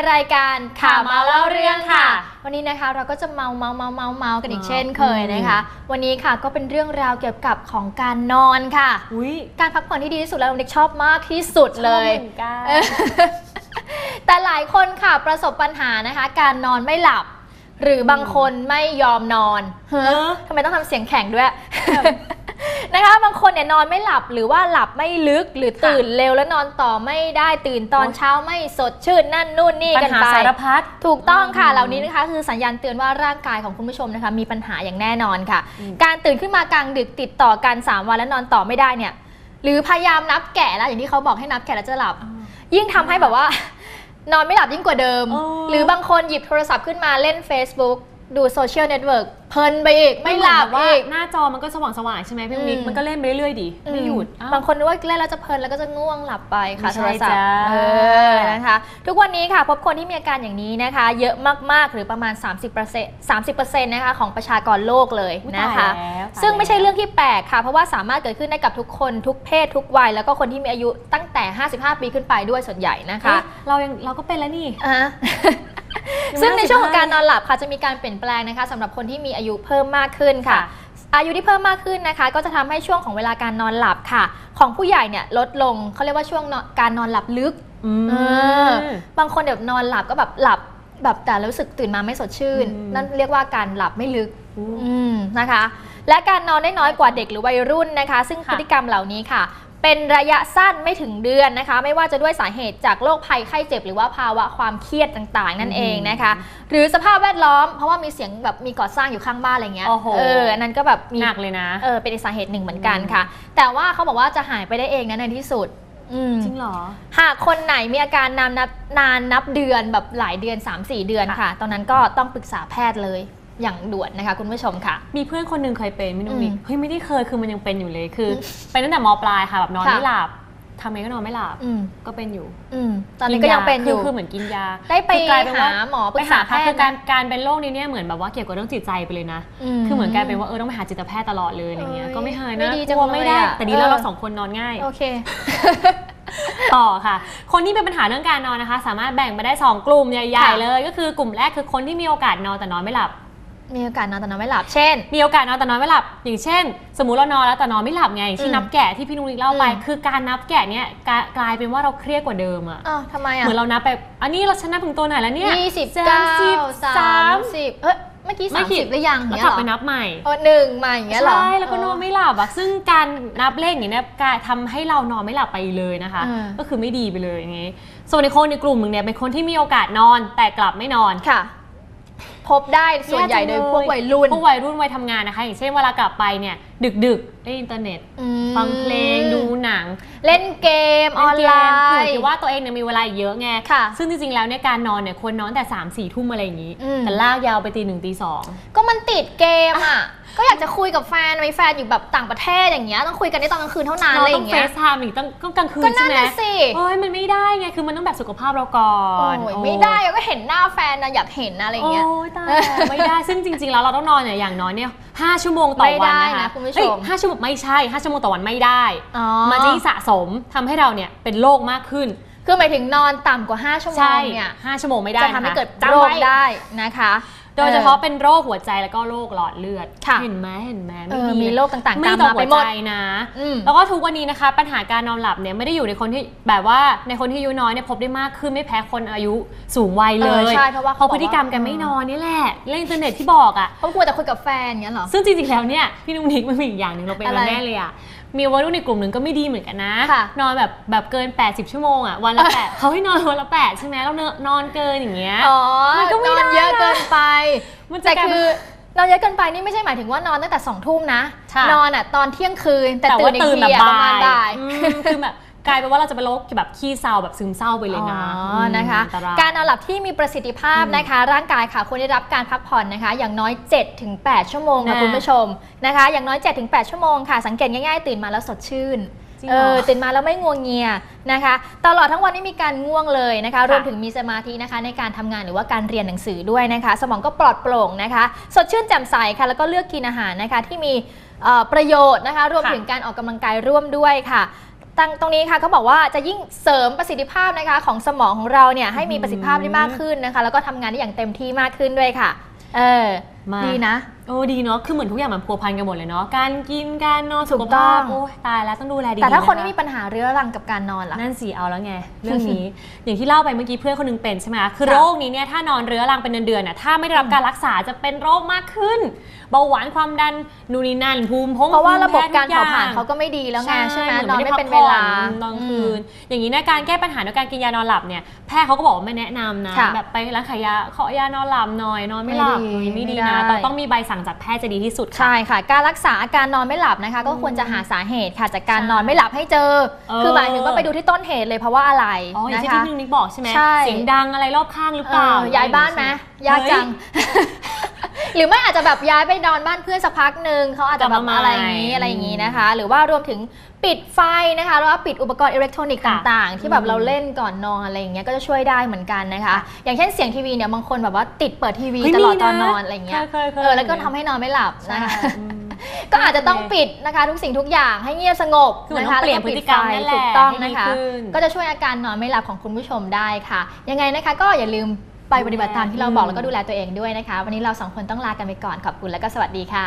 นะคะในรายการข่าวเมาเล่าเรื่องค่ะ วันนี้นะคะเราก็จะเมาเมาเมาเมาเมากันอีกเมาเช่นเคยนะคะ วันนี้ค่ะก็เป็นเรื่องราวเกี่ยวกับของการนอนค่ะอุ้ยการพักผ่อนที่ดีที่สุดแล้วเด็กชอบมากที่สุดเลยชอบเหมือนกันเออแต่หลายคนค่ะประสบปัญหานะคะ การนอนไม่หลับ หรือบางคนไม่ยอมนอนเฮ้อทำไมต้องทำเสียงแข็งด้วย นะคะบางคนเนี่ยนอนไม่หลับหรือว่าหลับไม่ลึกหรือตื่นเร็วแล้วนอนต่อไม่ได้ตื่นตอนโอ๊ยเช้าไม่สดชื่นนั่นนู่นนี่ปัญกันหาไปสารพัดถูกต้องค่ะอืมเหล่านี้นะคะคือสัญญาณเตือนว่าร่างกายของคุณผู้ชมนะคะมีปัญหาอย่างแน่นอนค่ะอืมการตื่นขึ้นมากลางดึกติดต่อกัน 3 วันแล้วนอนต่อไม่ได้เนี่ยหรือพยายามนับแกะแล้วอย่างที่เขาบอกให้นับแกะแล้วจะหลับ ยิ่งทำให้แบบว่า นอนไม่หลับยิ่งกว่าเดิมเออหรือบางคนหยิบโทรศัพท์ขึ้นมาเล่น Facebook ดูโซเชียลเน็ตเวิร์กเพลินไปอีก ไม่หลับนเอนแบบว่าอีก หน้าจอมันก็สว่างสว่างๆใช่ไหมพี่อืมมิกมันก็เล่นไปเรื่อยๆดิไม่หยุดอ้าวบางคนนึกว่าเล่นแล้วจะเพลินแล้วก็จะง่วงหลับไปค่ะไม่โทใช่รศัพท์จ้าเออนะคะ ทุกวันนี้ค่ะพบคนที่มีอาการอย่างนี้นะคะ เยอะมากๆหรือประมาณ 30% 30%นะคะของประชากรโลกเลยอุ๊ยนะคะตายแล้วตายซึ่งไม่ใช่เรื่องที่แปลกค่ะ เพราะว่าสามารถเกิดขึ้นได้กับทุกคนทุกเพศทุกวัย แล้วก็คนที่มีอายุตั้งแต่ 55 ปีขึ้นไปด้วยส่วนใหญ่นะคะเฮ้ยเรายังเราก็เป็นแล้วนี่อะยังไม่ ซึ่งในช่วงของ55การนอนหลับค่ะจะมีการเปลี่ยนแปลงนะคะสำหรับคนที่มีอายุเพิ่มมากขึ้นค่ะค่ะอายุที่เพิ่มมากขึ้นนะคะ ก็จะทำให้ช่วงของเวลาการนอนหลับค่ะ ของผู้ใหญ่เนี่ยลดลงเขาเรียกว่าช่วงนอนการนอนหลับลึกอืมเออบางคนแบบนอนหลับก็แบบหลับแบบแต่รู้สึกตื่นมาไม่สดชื่นอืมนั่นเรียกว่าการหลับไม่ลึกอืมอืมนะคะ และการนอนได้น้อยกว่าเด็กหรือวัยรุ่นนะคะ ซึ่งค่ะพฤติกรรมเหล่านี้ค่ะ เป็นระยะสั้นไม่ถึงเดือนนะคะ ไม่ว่าจะด้วยสาเหตุจากโรคภัยไข้เจ็บ หรือว่าภาวะความเครียดต่างๆ นั่นเองนะคะ หรือสภาพแวดล้อมเพราะว่ามีเสียงแบบมีก่อสร้างอยู่ข้างบ้านอะไรเงี้ยโอ้โหเอออันนั้นก็แบบมีหนักเลยนะเออเป็นอีกสาเหตุหนึ่งเหมือนกันค่ะ แต่ว่าเขาบอกว่าจะหายไปได้เองนะในที่สุดอืมจริงเหรอ หากคนไหนมีอาการนานนับนานนับเดือนแบบหลายเดือน 3-4 เดือนค่ะ ตอนนั้นก็ต้องปรึกษาแพทย์เลย อย่างด่วนนะคะคุณผู้ชมค่ะ มีเพื่อนคนหนึ่งเคยเป็นไม่รู้อืมมิกเฮ้ยไม่ได้เคยคือมันยังเป็นอยู่เลยคือ เป็นตั้งแต่มปลายค่ะแบบนอนค่ะไม่หลับทำไงก็นอนไม่หลับอืมก็เป็นอยู่อืมตอนนี้ก็ยังเป็นอยู่คืคือเหมือนกินยา ได้ไปคือกลายเป็นว่าหาหมอปไปรึกษาหาแพแพททย์ย์คือการนะการเป็นโรคนี้เนี่ยเหมือนแบบว่าเกี่ยวกับเรื่องจิตใจไปเลยนะ คือเหมือนกลายเป็นว่าเออต้องไปหาจิตแพทย์ตลอดเลยอะไรเงี้ยเอ้ยก็ไม่เคยไม่นะดีจังกลัวไม่ได้เลยอะแต่ดีแล้วเออเราสองคนนอนง่ายโอเคต่อค่ะ คนที่เป็นปัญหาเรื่องการนอนนะคะ สามารถแบ่งไปได้ 2 กลุ่มใหญ่ค่ะๆเลย ก็คือกลุ่มแรกคือคนที่มีโอกาสนอนแต่นอนไม่หลับ มีโอกาสนอนแต่นอนไม่หลับ เช่น มีโอกาสนอนแต่นอนไม่หลับ อย่างเช่น สมมุติเรานอนแล้วแต่นอนไม่หลับไงอย่างที่อืมนับแกะที่พี่นุ้ยเล่าไปอืมคือการนับแกะเนี่ยกลายกลายเป็นว่าเราเครียดกว่าเดิมอะอ้าวทำไมเหอะมือนเรานับไป อันนี้เราชนะถึงตัวไหนแล้วเนี่ยยี่สิบสาเก้ามสิบสาสามมสิบเอ้ยเมื่อกี้ไม่สามผิสิดบหรือยังแล้วเนี้ยกลับเหรอไปนับใหม่เออหนึ่งมาอย่างเงี้ยเหรอ ใช่ แล้วก็นอนไม่หลับอะซึ่งการนับเลขอย่างนี้ยกลายทำให้เรานอนไม่หลับไปเลยนะคะอืมก็คือไม่ดีไปเลยอย่างงี้ ส่วนในคนในกลุ่มหนึ่งเนี่ยเป็นคนที่มีโอกาสนอนแต่กลับไม่นอนค่ะ พบได้ส่วนใหญ่โดยพวกวัยรุ่น พวกวัยรุ่นวัยทำงานนะคะ อย่างเช่นเวลากลับไปเนี่ย ดึกดึกๆเล่นอินเทอร์เน็ตอืมฟังเพลงดูหนัง เล่นเกมออนไลเล่เกมคือน์คิดว่าตัวเองเนี่ยมีเวลาอีกเยอะไงค่ะซึ่งจริงๆแล้วเนี่ยการนอนเนี่ยควรนอนแต่3ามสี่ทุ่มอะไรอย่างนี้อืมแต่ลากยาวไปตีหนึ่งตีสองก็มันติดเกมอะ ก็อยากจะคุยกับแฟนมีแฟนอยู่แบบต่างประเทศอย่างเงี้ยต้องคุยกันในตอนกลางคืนเท่านั้นเราอะไรอต้องย่างเฟเงี้ย ซไทม์อีกต้องก็กลางคืนก็นั่ใช่นไหมน่ะสิ เอ้ยมันไม่ได้ไงคือมันต้องแบบสุขภาพเราก่อโอ้นยโอ้ไม่ได้อะก็เห็นหน้าแฟนนะอยากเห็นนะอะไรอย่างเงี้ย โอ้ยตายแล้วไม่ได้ซึ่งจริง ๆ แล้วเราต้องนอนเนี่ยอย่างน้อยเนี่ยห้าชั่วโมงต่อไม่วัได้นนะนะคะคุณผู้ชมเอ้ยห้าชั่วโมงไม่ใช่ห้าชั่วโมงต่อวันไม่ได้ อ๋อมันจะยิ่งสะสมทำให้เราเนี่ยเป็นโรคมากขึ้น คือหมายถึงนอนต่ำกว่า 5 ชั่วโมใช่งเนี่ยห้าชั่วโมงไม่ได้จะทำให้นะคะเกิดจำโรคไว้ ได้นะคะ โดยเฉพาะเป็นโรคหัวใจแล้วก็โรคหลอดเลือดค่ะเห็นไหมเห็นไหมเอไม่อดีมีโรคต่างๆไม่ตามต่อมาหัไปวหมดใจนะอืมแล้วก็ทุกวันนี้นะคะ ปัญหาการนอนหลับเนี่ยไม่ได้อยู่ในคนที่แบบว่าในคนที่อายุน้อยเนี่ยพบได้มากขึ้นไม่แพ้คนอายุสูงวัยเลเออยใช่เพราะว่าเพเขาราะบอกพฤติกรรมว่ากันไม่นอนนี่แหละเล่นอินเทอร์เน็ตที่บอกอะเขากลัวแต่คุยกับแฟนอย่างเงี้ยเหรอซึ่งจริงๆแล้วเนี่ยพี่นุ้งนิกมันมีอีกอย่างหนึ่งเราเป็นอะไรมาแน่เลยอะ มีวัยรุ่นในกลุ่มหนึ่งก็ไม่ดีเหมือนกันนะ ค่ะนอนแบบแบบเกิน 80 ชั่วโมงอะวันละแปด เขาให้นอนวันละแปดใช่ไหมเราเนอะนอนเกินอย่างเงี้ยอ๋อมันก็ไม่นอนได้เยอะเกินไป มันจะแต่กลายคืเป็นอนอนเยอะเกินไปนี่ไม่ใช่หมายถึงว่านอนตั้งแต่สองทุ่มนะ ค่ะ นอนอะตอนเที่ยงคืน แต่แต่ตื่ว่านอีกตื่นทีแบบอะประมาณบ่าบ่ายยอืมคือแบบ กลายเป็นว่าเราจะเป็นโรคแบบขี้เศร้าแบบซึมเศร้าไปเลยนะอ๋อนะคะอันตยการนอนหลับที่มีประสิทธิภาพอืมนะคะ ร่างกายค่ะควรได้รับการพักผ่อนนะคะ อย่างน้อย 7-8 ชั่วโมงค่ะแน่คุณผู้ชมนะคะ อย่างน้อย 7-8 ชั่วโมงค่ะ สังเกตง่ายๆ ตื่นมาแล้วสดชื่นจริงเอเหรออตื่นมาแล้วไม่ง่วงเงียนะคะ ตลอดทั้งวันไม่มีการง่วงเลยนะคะค่ะรวมถึงมีสมาธินะคะ ในการทำงานหรือว่าการเรียนหนังสือด้วยนะคะ สมองก็ปลอดโปร่งนะคะ สดชื่นแจ่มใสค่ะ แล้วก็เลือกกินอาหารนะคะที่มีเอ่อประโยชน์นะคะ รวมค่ะถึงการออกกำลังกายร่วมด้วยค่ะ ตั้งตรงนี้ค่ะเขาบอกว่าจะยิ่งเสริมประสิทธิภาพนะคะของสมองของเราเนี่ยให้มีประสิทธิภาพได้มากขึ้นนะคะ แล้วก็ทำงานได้อย่างเต็มที่มากขึ้นด้วยค่ะ เออมา ดีนะ โอ้ดีเนาะคือเหมือนทุกอย่างมันพัวพันกันหมดเลยเนาะการกินการนอนถูสุกขต้ภาอพงโอ้ยตายแล้วต้องดูแลดีๆแต่ถ้าคนที่ะะมีปัญหาเรื้อรังกับการนอนล่ะนั่นสิเอาแล้วไงเรื่องนี้ อย่างที่เล่าไปเมื่อกี้เพื่อนคนหนึงเป็นใช่ไหมคะคือค่ะโรคนี้เนี่ยถ้านอนเรื้อรังเป็นเดือนๆน่ะถ้าไม่ได้รับการรักษาจะเป็นโรคมากขึ้น เบาหวานความดันนูนนี่นั่นภูมิพงเพราะว่าระบบภูมิแพ้การทุอย่เผางผลาญเขาก็ไม่ดีแล้วไงใช่ไหมเหนอนไม่ด้เป็นพัเวกผ่ลาตอนคืน อย่างนี้นะการแก้ปัญหาด้วยการกินยานอนหลับเนี่ยแพทย์เขาก็บอกว่าไม่แนะนำนะค่ะแบบไปร้านขายยาขอยานอนหลับหน่อยนอนไม่หลับไม่ดีไม่ดีไม่ได้นะต้องต้องมีใบสั่งจากแพทย์จะดีที่สุดค่ะ ใช่ค่ะ การรักษาอาการนอนไม่หลับนะคะ ก็ควรจะหาสาเหตุค่ะจากการใช่นอนไม่หลับให้เจอเออคือหมายถึงว่าไปดูที่ต้นเหตุเลยเพราะว่าอะไรอ๋ออย่างนะที่คะพี่นึงนิกบอกใช่ไหมใช่เสียงดังอะไรรอบข้างหรือเปเอล่าอย้ายบ้านไหมยากจัง หรือไม่อาจจะแบบย้ายไปนอนบ้านเพื่อนสักพักหนึ่งเขาอาจจะแบบอะไรอย่างนี้อะไรอย่างนี้นะคะ หรือว่ารวมถึงปิดไฟนะคะหรือว่าปิดอุปกรณ์อิเล็กทรอนิกส์ต่างๆ ที่แบบเราเล่นก่อนนอนอะไรอย่างเงี้ยก็จะช่วยได้เหมือนกันนะคะ อย่างเช่นเสียงทีวีเนี่ยบางคนแบบว่าติดเปิดทีวีเฮ้ยตลอดมีตอนนอนอะไรอย่างเงี้ยเคยๆเคยเออแล้วก็ทำให้นอนไม่หลับใช่นะคะอืมก็อาจจะต้องปิดนะคะทุกสิ่งทุกอย่างให้เงียบสงบคือเหมือนนะคะต้องเปลี่ยนแวพฤติกรรมไฟนั่นแหละถูกต้องให้ดีนะคะขึ้นก็จะช่วยอาการนอนไม่หลับของคุณผู้ชมได้ค่ะ ยังไงนะคะ ก็อย่าลืม ไปปฏิบัติตามที่เราบอกแล้วก็ดูแลตัวเองด้วยนะคะ วันนี้เราสองคนต้องลากันไปก่อนขอบคุณและก็สวัสดีค่ะ